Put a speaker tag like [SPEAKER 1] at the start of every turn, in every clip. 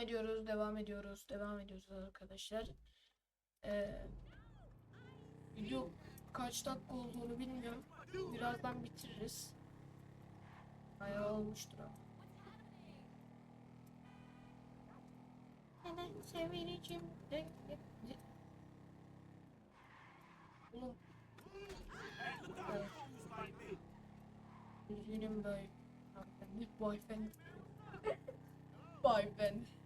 [SPEAKER 1] ediyoruz, devam ediyoruz, devam ediyoruz arkadaşlar. Ee, video kaç dakika olduğunu bilmiyorum. Birazdan bitiririz. Bayağı olmuştur ama. Seni sevineceğim. Oğlum. Üzgünüm bey. Hanımefendi, Bayefendi.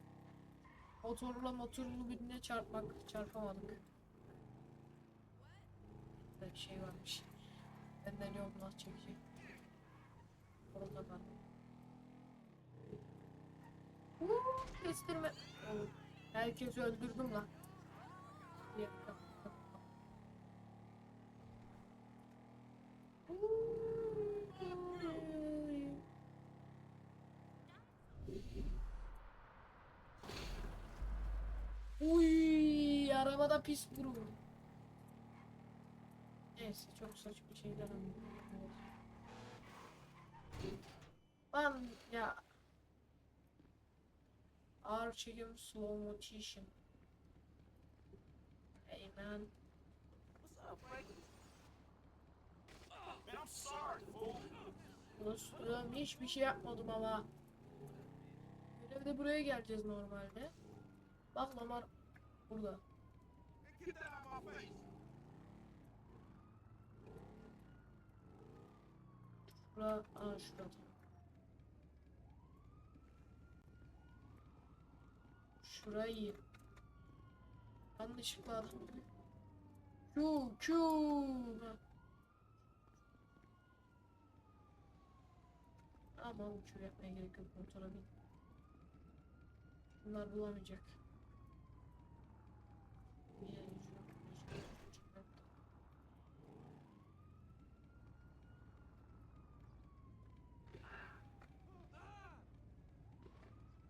[SPEAKER 1] Motorla motorunu birine çarpmak çarpamadık. Burada bir şey varmış. Benden yol nasıl çekecek? Orada ben. Uuu kestirme. Herkes öldürdüm lan. Yeah. Arabada pis vurur. Neyse çok saçma şeyler anlatıyorum. Lan ya. Ağır slow motion. Hey man. Dostum hiçbir şey yapmadım ama. Görevde buraya geleceğiz normalde. Bak Lamar burada.
[SPEAKER 2] Get that out of my face.
[SPEAKER 1] Şura, aa. Şurayı. Yanlışlıkla. Q, Q. Ha. Ama Q yapmaya gerek yok motora bin. Bunlar bulamayacak. Bir yere düşüyor.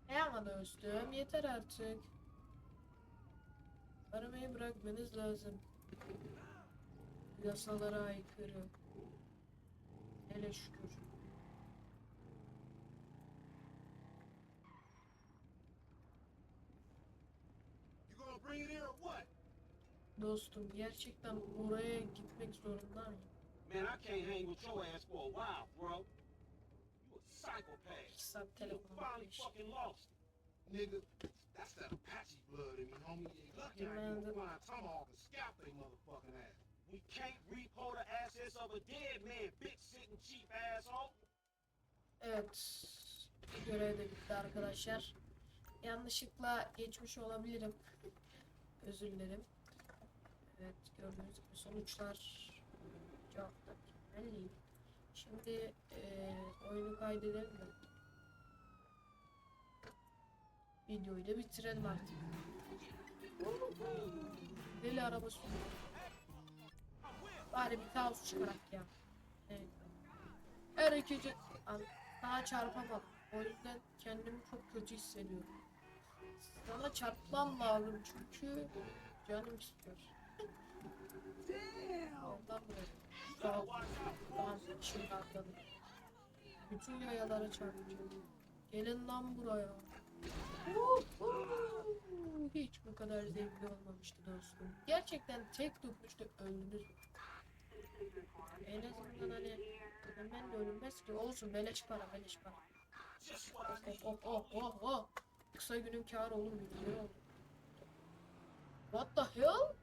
[SPEAKER 1] E ama dostum yeter artık. Aramayı bırakmanız lazım. Yasalara aykırı. Hele şükür. Dostum gerçekten oraya gitmek zorunda mıyım?
[SPEAKER 2] Man, I can't hang with your ass for a while, bro. You a psychopath. You finally fucking lost. Nigga, that's that Apache blood in me, homie. You lucky I
[SPEAKER 1] Man,
[SPEAKER 2] ain't
[SPEAKER 1] the-
[SPEAKER 2] gonna find tomahawk and scalp they motherfucking ass. We can't repo the assets of a dead man, big sitting cheap asshole.
[SPEAKER 1] Evet. Görev de bitti arkadaşlar. Yanlışlıkla geçmiş olabilirim. Özür dilerim. Evet gördüğünüz gibi sonuçlar cevapta. Şimdi eee oyunu kaydedelim de. Videoyu da bitirelim artık. Deli araba sürüyor. Bari bir kaos çıkarak ya. Evet. Her iki An- daha çarpamadım. O yüzden kendimi çok kötü hissediyorum. Sana çarpmam lazım çünkü canım istiyor. Ondan böyle. Şimdi atladım. Bütün yayalara çarpacağım. Gelin lan buraya. Hiç bu kadar zevkli olmamıştı dostum. Gerçekten tek dokunuşta öldünüz. En azından hani hemen de ölünmez ki. Olsun beleş para beleş para.
[SPEAKER 2] Need.
[SPEAKER 1] Oh oh oh oh. Kısa günün kârı olur bir güzel oldu. What the hell?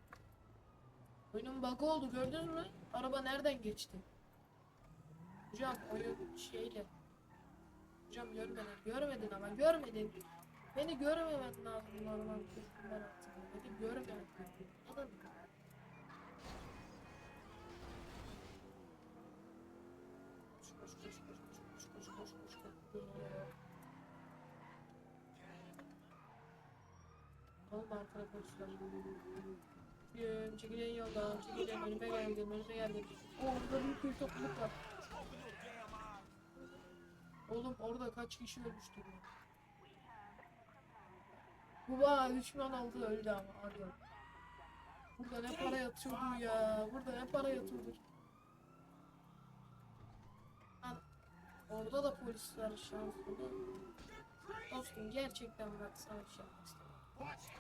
[SPEAKER 1] Oyunun bug oldu gördünüz mü? Araba nereden geçti? Hocam oyun şeyle. Hocam görmedin. Görmedin ama görmedin. Beni görmemen lazım normal köşkünden altında. Beni görmemen lazım. Anladın mı? Koş koş koş koş koş koş koş koş Oğlum arkada koşlar. Yüm çekilin yoldan çekilin önüme geldim önüme geldim. Orada büyük bir topluluk var. Oğlum orada kaç kişi ölmüştü bu? Bana düşman oldu öldü ama hadi. Burada ne para yatıyordu ya, burada ne para yatıyordu. Lan, orada da polisler şanslı. Dostum gerçekten bak sana bir şey yapmak
[SPEAKER 2] it.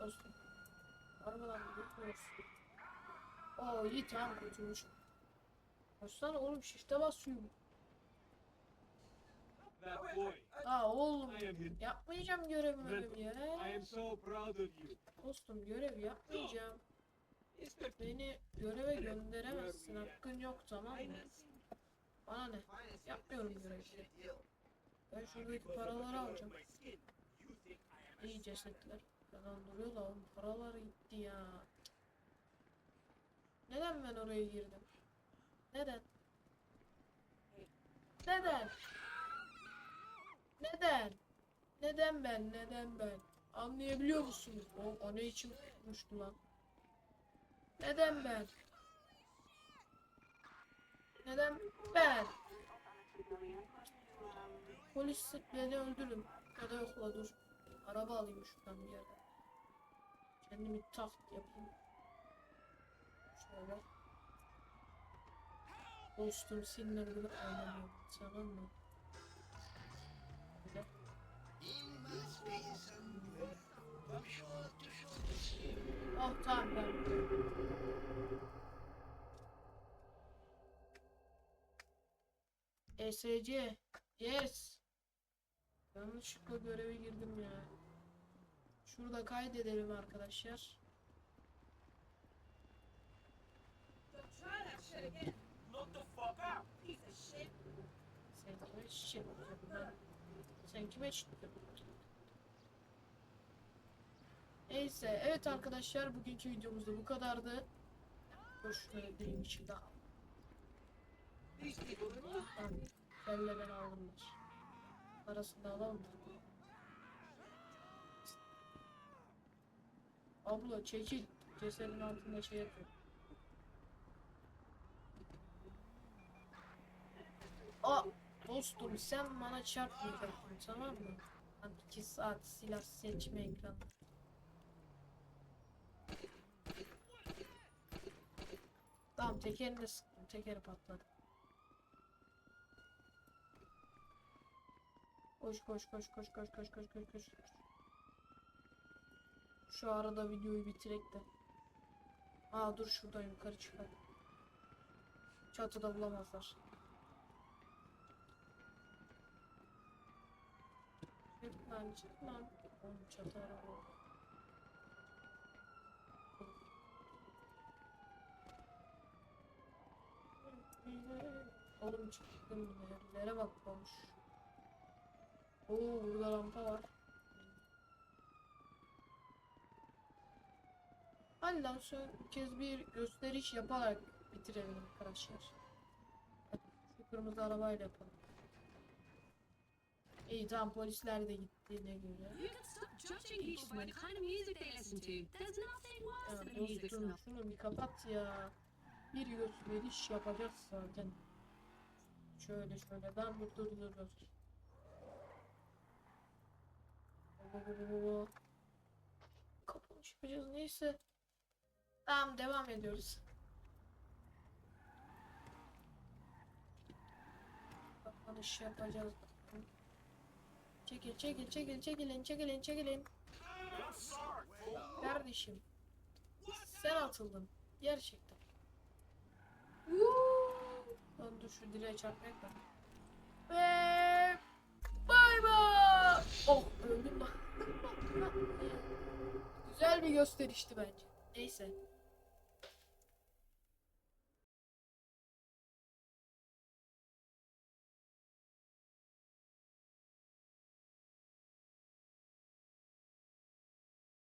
[SPEAKER 1] Dostum. Arabadan gitmiyorsun. Oo iyi tamam kurtulmuşum. Baksana oğlum şifte basıyorum.
[SPEAKER 3] That boy.
[SPEAKER 1] Aa oğlum yapmayacağım görevimi
[SPEAKER 3] Mental.
[SPEAKER 1] ya.
[SPEAKER 3] I am so proud of you.
[SPEAKER 1] Dostum görev yapmayacağım. Beni göreve gönderemezsin. Hakkın yok tamam mı? Bana ne? Yapmıyorum görevi. Ben şuradaki paraları alacağım. İyi cesetler. Falan duruyor da oğlum paralar gitti ya. Neden ben oraya girdim? Neden? Neden? Neden? Neden ben? Neden ben? Anlayabiliyor musunuz? O, o ne için konuştu lan? Neden ben? Neden ben? Polis beni öldürün. Ya da dur. Araba alayım şuradan bir yerden. Kendimi taht yapayım. Şöyle. Dostum seninle bunu oynamıyorum. Tamam mı? Oh tamam ben ESC Yes. Yanlışlıkla göreve girdim ya. Şurada kaydedelim arkadaşlar. Sen kime bakıyorsun? Neyse evet arkadaşlar bugünkü videomuz da bu kadardı. Dur şöyle için daha. Tamam. Kelle ben aldılar. Parasını alalım. Abla çekil. Cesedin altında şey yapıyor. Aa dostum sen bana çarpmayacaksın tamam mı? Hani 2 saat silah seçme ekranı. Tamam tekerini de. Tekeri patladı. Koş koş koş koş koş koş koş koş koş. Şu arada videoyu bitirek de. Aa dur şuradan yukarı çıkalım. Çatıda bulamazlar. Çık lan çık lan. Oğlum çatı araba. Oğlum çıktım bile. Nereye bak olmuş. Oo burada rampa var. Hadi lan son kez bir gösteriş yaparak bitirelim arkadaşlar. Şu kırmızı arabayla yapalım. İyi tamam polisler de gittiğine göre. Ya dostum şunu bir kapat ya. Bir gösteriş yapacağız zaten. Şöyle şöyle ben dur dur yapacağız neyse. Tamam devam ediyoruz. Kapanış yapacağız. Çekil çekil çekil çekilin çekilin çekilin. Kardeşim. Sen atıldın. Gerçekten. Lan dur şu direğe çarpmak var. Ve bay bay. Oh öldüm lan. Güzel bir gösterişti bence. Neyse.